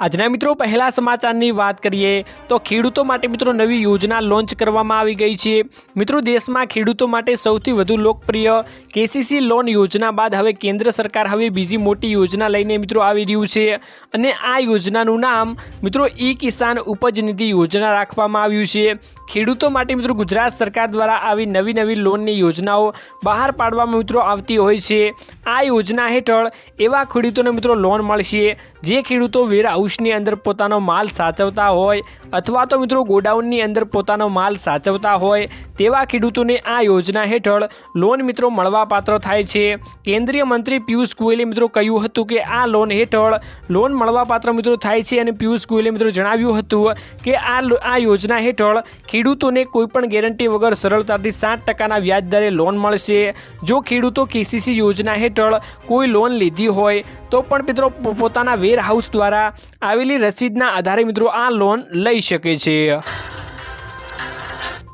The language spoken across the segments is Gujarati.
આજના મિત્રો, પહેલા સમાચારની વાત કરીએ તો ખેડૂતો માટે મિત્રો નવી યોજના લોન્ચ કરવામાં આવી ગઈ છે. મિત્રો, દેશમાં ખેડૂતો માટે સૌથી વધુ લોકપ્રિય કેસીસી લોન યોજના બાદ હવે કેન્દ્ર સરકાર હવે બીજી મોટી યોજના લઈને મિત્રો આવી રહ્યું છે અને આ યોજનાનું નામ મિત્રો ઈ કિસાન ઉપજ નિધિ યોજના રાખવામાં આવ્યું છે. ખેડૂતો માટે મિત્રો ગુજરાત સરકાર દ્વારા આવી નવી નવી લોનની યોજનાઓ બહાર પાડવામાં મિત્રો આવતી હોય છે. આ યોજના હેઠળ એવા ખેડૂતોને મિત્રો લોન મળશે જે ખેડૂતો વેર હાઉસની અંદર પોતાનો માલ સાચવતા હોય અથવા તો મિત્રો ગોડાઉનની અંદર પોતાનો માલ સાચવતા હોય તેવા ખેડૂતોને આ યોજના હેઠળ લોન મિત્રો મળવાપાત્ર થાય છે. કેન્દ્રીય મંત્રી પિયુષ ગોયલે મિત્રો કહ્યું હતું કે આ લોન હેઠળ લોન મળવાપાત્ર મિત્રો થાય છે અને પિયુષ ગોયલે મિત્રો જણાવ્યું હતું કે આ આ યોજના હેઠળ ખેડૂતોને કોઈપણ ગેરંટી વગર સરળતાથી સાત ટકાના વ્યાજ દરે લોન મળશે. જો ખેડૂતો કેસીસી યોજના હેઠળ કોઈ લોન લીધી હોય તો પણ મિત્રો પોતાના વેરહાઉસ દ્વારા આવેલી રસીદના આધારે મિત્રો આ લોન લઈ શકે છે.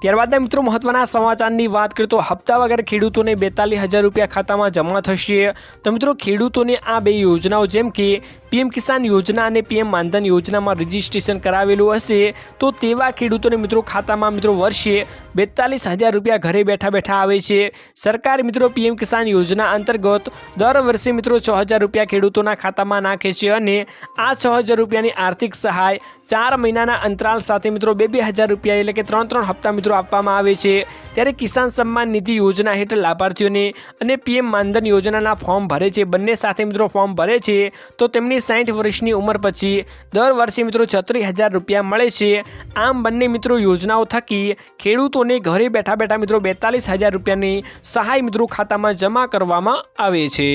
ત્યારબાદના મિત્રો મહત્વના સમાચારની વાત કરીએ તો હપ્તા વગર ખેડૂતોને બેતાલીસ હજાર રૂપિયા ખાતામાં જમા થશે. તો મિત્રો ખેડૂતોને આ બે યોજનાઓ જેમ કે પીએમ કિસાન યોજના અને પીએમ માનધન યોજનામાં રજીસ્ટ્રેશન કરાવેલું હશે, તો તેવા ખેડૂતોને મિત્રો ખાતામાં મિત્રો વર્ષે બેતાલીસ હજાર રૂપિયા ઘરે બેઠા બેઠા આવે છે. સરકાર મિત્રો પીએમ કિસાન યોજના અંતર્ગત દર વર્ષે મિત્રો છ હજાર રૂપિયા ખેડૂતોના ખાતામાં નાખે છે અને આ છ હજાર રૂપિયાની આર્થિક સહાય ચાર મહિનાના અંતરાલ સાથે મિત્રો બે બે હજાર રૂપિયા એટલે કે ત્રણ ત્રણ હપ્તા મિત્રો આપવામાં આવે છે. ત્યારે કિસાન સન્માન નિધિ યોજના હેઠળ લાભાર્થીઓને અને પીએમ માનધન યોજનાના ફોર્મ ભરે છે. બંને સાથે મિત્રો ફોર્મ ભરે છે, તો તેમની સાઠ વર્ષની ઉંમર પછી દર વર્ષે મિત્રો છત્રીસ હજાર રૂપિયા મળે છે. આમ બંને મિત્રો યોજનાઓ થકી ખેડૂતોને ઘરે બેઠા બેઠા મિત્રો બેતાલીસ હજાર રૂપિયાની સહાય મિત્રો ખાતામાં જમા કરવામાં આવે છે.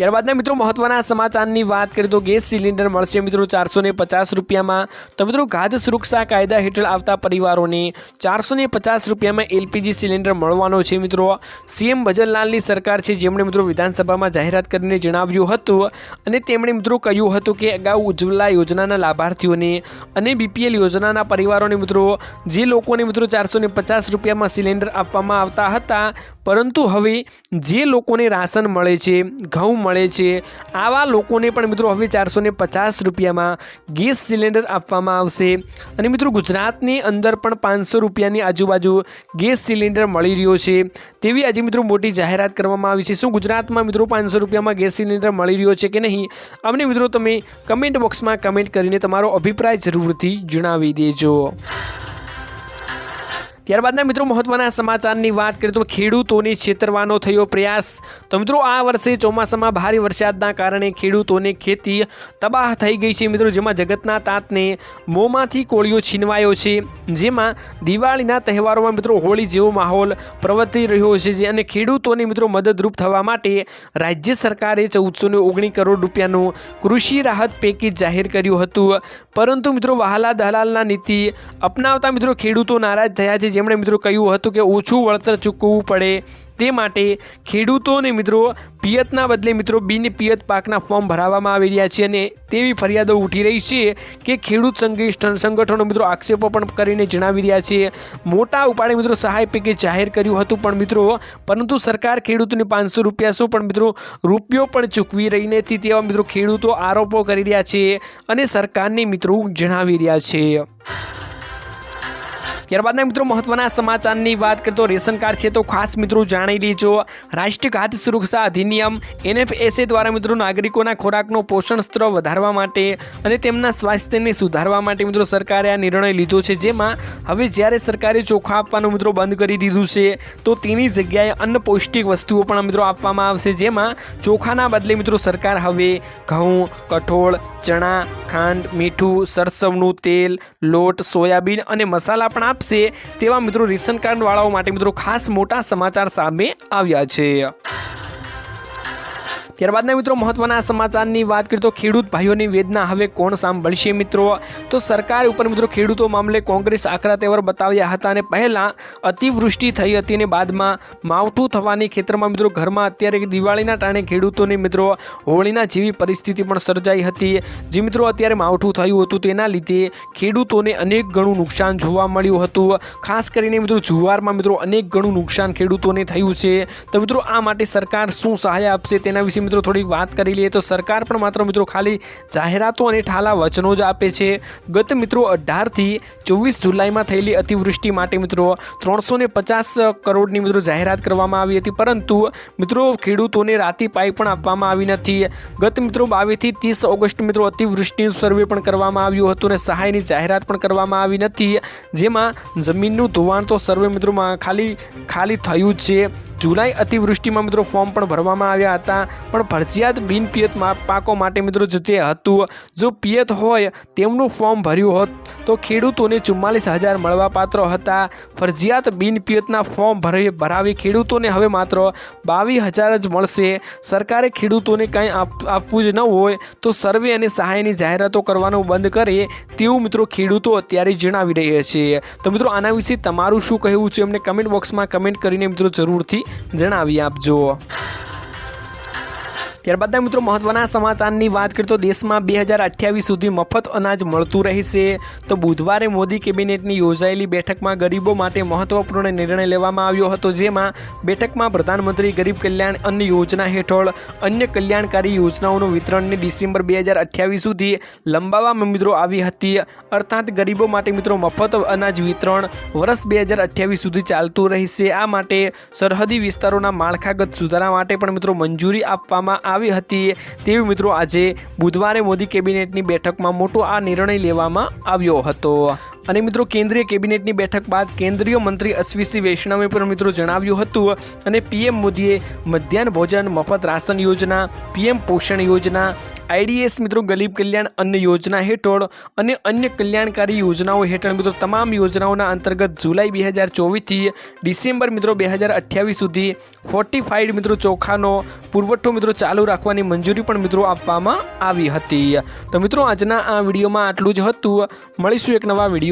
ત્યારબાદના મિત્રો મહત્વના સમાચારની વાત કરીએ તો ગેસ સિલિન્ડર મળશે મિત્રો ચારસો પચાસ રૂપિયામાં. તો મિત્રો ખાદ્ય સુરક્ષા કાયદા હેઠળ આવતા પરિવારોને ચારસો પચાસ રૂપિયામાં એલપીજી સિલિન્ડર મળવાનો છે મિત્રો. સીએમ ભજનલાલની સરકાર છે જેમણે મિત્રો વિધાનસભામાં જાહેરાત કરીને જણાવ્યું હતું અને તેમણે મિત્રો કહ્યું હતું કે અગાઉ ઉજ્જવલા યોજનાના લાભાર્થીઓને અને બીપીએલ યોજનાના પરિવારોને મિત્રો જે લોકોને મિત્રો ચારસો પચાસ રૂપિયામાં સિલિન્ડર આપવામાં આવતા હતા પરંતુ હવે જે લોકોને રાશન મળે છે, ઘઉં મળે છે, આવા લોકોને પણ મિત્રો હવે ચારસો પચાસ રૂપિયામાં ગેસ સિલિન્ડર આપવામાં આવશે. અને મિત્રો ગુજરાતની અંદર પણ પાંચસો રૂપિયાની આજુબાજુ ગેસ સિલિન્ડર મળી રહ્યો છે. તેવી આજે મિત્રો મોટી જાહેરાત કરવામાં આવી છે. શું ગુજરાતમાં મિત્રો પાંચસો રૂપિયામાં ગેસ સિલિન્ડર મળી રહ્યો છે કે નહીં? અમને મિત્રો તમે કમેન્ટ બોક્સમાં કમેન્ટ કરીને તમારો અભિપ્રાય જરૂરથી જણાવી દેજો. ત્યારબાદના મિત્રો મહત્વના સમાચારની વાત કરીએ તો ખેડૂતોની છેતરવાનો થયો પ્રયાસ. તો મિત્રો, આ વર્ષે ચોમાસામાં ભારે વરસાદના કારણે ખેડૂતોની ખેતી તબાહ થઈ ગઈ છે મિત્રો, જેમાં જગતના તાતને મોંમાંથી કોળિયો છીનવાયો છે. જેમાં દિવાળીના તહેવારોમાં મિત્રો, હોળી જેવો માહોલ પ્રવર્તી રહ્યો છે જે અને ખેડૂતોને મિત્રો મદદરૂપ થવા માટે રાજ્ય સરકારે ચૌદસો ને ઓગણીસ કરોડ રૂપિયાનું કૃષિ રાહત પેકેજ જાહેર કર્યું હતું. પરંતુ મિત્રો, વહાલા દલાલના નીતિ અપનાવતા મિત્રો ખેડૂતો નારાજ થયા છે જેમણે મિત્રો કહ્યું હતું કે ઓછું વળતર ચૂકવવું પડે તે માટે ખેડૂતોને મિત્રો પિયતના બદલે મિત્રો બિન પિયત પાકના ફોર્મ ભરાવવામાં આવી રહ્યા છે અને તેવી ફરિયાદો ઉઠી રહી છે કે ખેડૂત સંગઠનો મિત્રો આક્ષેપો પણ કરીને જણાવી રહ્યા છે. મોટા ઉપાડે મિત્રો સહાય પેકેજ જાહેર કર્યું હતું પણ મિત્રો, પરંતુ સરકાર ખેડૂતોને પાંચસો રૂપિયા શું પણ મિત્રો રૂપિયો પણ ચૂકવી રહી નથી તેવા મિત્રો ખેડૂતો આરોપો કરી રહ્યા છે અને સરકારને મિત્રો જણાવી રહ્યા છે. ત્યારબાદના મિત્રો મહત્વના સમાચારની વાત કરીએ તો રેશન કાર્ડ છે તો ખાસ મિત્રો જાણી લેજો. રાષ્ટ્રીય ખાદ્ય સુરક્ષા અધિનિયમ, એનએફએસએ દ્વારા મિત્રો નાગરિકોના ખોરાકનો પોષણ સ્તર વધારવા માટે અને તેમના સ્વાસ્થ્યને સુધારવા માટે મિત્રો સરકારે આ નિર્ણય લીધો છે. જેમાં હવે જ્યારે સરકારે ચોખા આપવાનું મિત્રો બંધ કરી દીધું છે, તો તેની જગ્યાએ અન્ન પૌષ્ટિક વસ્તુઓ પણ મિત્રો આપવામાં આવશે. જેમાં ચોખાના બદલે મિત્રો સરકાર હવે ઘઉં, કઠોળ, ચણા, ખાંડ, મીઠું, સરસવનું તેલ, લોટ, સોયાબીન અને મસાલા પણ આપશે તેવા મિત્રો રેશન કાર્ડવાળાઓ માટે મિત્રો ખાસ મોટા સમાચાર સામે આવ્યા છે. ત્યારબાદના મિત્રો મહત્વના સમાચારની વાત કરીએ તો ખેડૂત ભાઈઓની વેદના હવે કોણ સાંભળશે મિત્રો? તો સરકાર ઉપર મિત્રો ખેડૂતો મામલે કોંગ્રેસ આકરા તેવર બતાવ્યા હતા અને પહેલાં અતિવૃષ્ટિ થઈ હતી અને બાદમાં માવઠું થવાની ખેતરમાં મિત્રો ઘરમાં અત્યારે દિવાળીના ટાણે ખેડૂતોને મિત્રો હોળીના જેવી પરિસ્થિતિ પણ સર્જાઈ હતી. જે મિત્રો અત્યારે માવઠું થયું હતું તેના લીધે ખેડૂતોને અનેક ગણું નુકસાન જોવા મળ્યું હતું. ખાસ કરીને મિત્રો જુવારમાં મિત્રો અનેક ગણું નુકસાન ખેડૂતોને થયું છે. તો મિત્રો આ માટે સરકાર શું સહાય આપશે તેના વિશે મિત્રો થોડી વાત કરી લઈએ તો સરકાર પણ માત્ર મિત્રો ખાલી જાહેરાતો અને ઠાલા વચનો જ આપે છે. ગત મિત્રો અઢારથી ચોવીસ જુલાઈમાં થયેલી અતિવૃષ્ટિ માટે મિત્રો ત્રણસો પચાસ કરોડની મિત્રો જાહેરાત કરવામાં આવી હતી. પરંતુ મિત્રો ખેડૂતોને રાતી પાઈ પણ આપવામાં આવી નથી. ગત મિત્રો બાવીસથી ત્રીસ ઓગસ્ટ મિત્રો અતિવૃષ્ટિનું સર્વે પણ કરવામાં આવ્યું હતું અને સહાયની જાહેરાત પણ કરવામાં આવી નથી. જેમાં જમીનનું ધોવાણ તો સર્વે મિત્રોમાં ખાલી ખાલી થયું છે. જુલાઈ અતિવૃષ્ટિમાં મિત્રો ફોર્મ પણ ભરવામાં આવ્યા હતા. પણ ફરજિયાત બિનપિયત પાકો માટે મિત્રો જે તે હતું, જો પિયત હોય તેમનું ફોર્મ ભર્યું હોત, તો ખેડૂતોને ચુમ્માલીસ હજાર મળવાપાત્ર હતા. ફરજિયાત બિનપિયતના ફોર્મ ભરી, ભરાવી ખેડૂતોને હવે માત્ર બાવીસ હજાર જ મળશે. સરકારે ખેડૂતોને કાંઈ આપવું જ ન હોય, તો સર્વે અને સહાયની જાહેરાતો કરવાનું બંધ કરે તેવું મિત્રો ખેડૂતો અત્યારે જણાવી રહ્યા છે. તો મિત્રો આના વિશે તમારું શું કહેવું છે? અમને કમેન્ટ બોક્સમાં કમેન્ટ કરીને મિત્રો જરૂરથી જણાવી આપજો. ત્યારબાદના મિત્રો મહત્વના સમાચારની વાત કરીએ તો દેશમાં બે હજાર અઠ્યાવીસ સુધી મફત અનાજ મળતું રહેશે. તો બુધવારે મોદી કેબિનેટની યોજાયેલી બેઠકમાં ગરીબો માટે મહત્વપૂર્ણ નિર્ણય લેવામાં આવ્યો હતો, જેમાં બેઠકમાં પ્રધાનમંત્રી ગરીબ કલ્યાણ અન્ન યોજના હેઠળ અન્ય કલ્યાણકારી યોજનાઓનું વિતરણને ડિસેમ્બર બે હજાર અઠ્યાવીસ સુધી લંબાવવામાં મિત્રો આવી હતી. અર્થાત ગરીબો માટે મિત્રો મફત અનાજ વિતરણ વર્ષ બે હજાર અઠ્યાવીસ સુધી ચાલતું રહેશે. આ માટે સરહદી વિસ્તારોના માળખાગત સુધારા માટે પણ મિત્રો મંજૂરી આપવામાં આવી હતી. તેવી મિત્રો, આજે બુધવારે મોદી કેબિનેટની બેઠકમાં મોટો આ નિર્ણય લેવામાં આવ્યો હતો. અને મિત્રો, કેન્દ્રીય કેબિનેટની બેઠક બાદ કેન્દ્રીય મંત્રી અશ્વિસી વૈષ્ણવે પણ મિત્રો જણાવ્યું હતું અને પીએમ મોદીએ મધ્યાહન ભોજન મફત રાશન યોજના, પીએમ પોષણ યોજના, આઈડીએસ મિત્રો ગરીબ કલ્યાણ અન્ન યોજના હેઠળ અને અન્ય કલ્યાણકારી યોજનાઓ હેઠળ મિત્રો તમામ યોજનાઓના અંતર્ગત જુલાઈ બે હજાર ચોવીસથી ડિસેમ્બર મિત્રો બે હજાર અઠ્યાવીસ સુધી ફોર્ટિફાઈડ મિત્રો ચોખાનો પુરવઠો મિત્રો ચાલુ રાખવાની મંજૂરી પણ મિત્રો આપવામાં આવી હતી. તો મિત્રો, આજના આ વિડીયોમાં આટલું જ હતું. મળીશું એક નવા